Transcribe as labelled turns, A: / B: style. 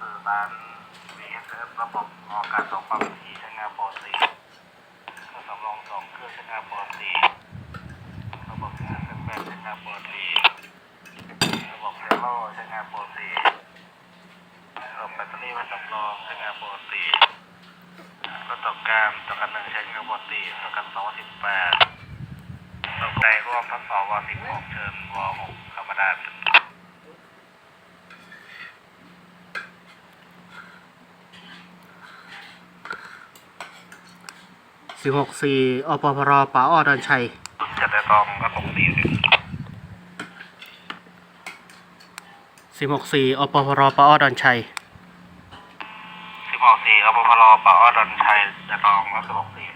A: สื่อสาร VSF ระบบออกการส่งความถี่ใช้งานปกติเครื่องสำรองสองเครื่องใช้งานปกติระบบงานแปดใช้งานปกติระบบเซลโลใช้งานปกติระบบแบตเตอรี่ไว้สำรองใช้งานปกติรถตกการตกการหนึ่งใช้งานปกติตกการสองสิบแปดตกใจร่วมทดสอบวสิบหกเชิญวหก ธรรมดา
B: สิบหกสี่อปพรป่าอ้อดอนชัย
A: จะได้ต้องก็ปกติ
B: สิบหกสี่อปพรป่าอ้อดอนชัย
A: สิบหกสี่อปพลปะอ้อดอนชัยจะต้องก็สิบหกสี่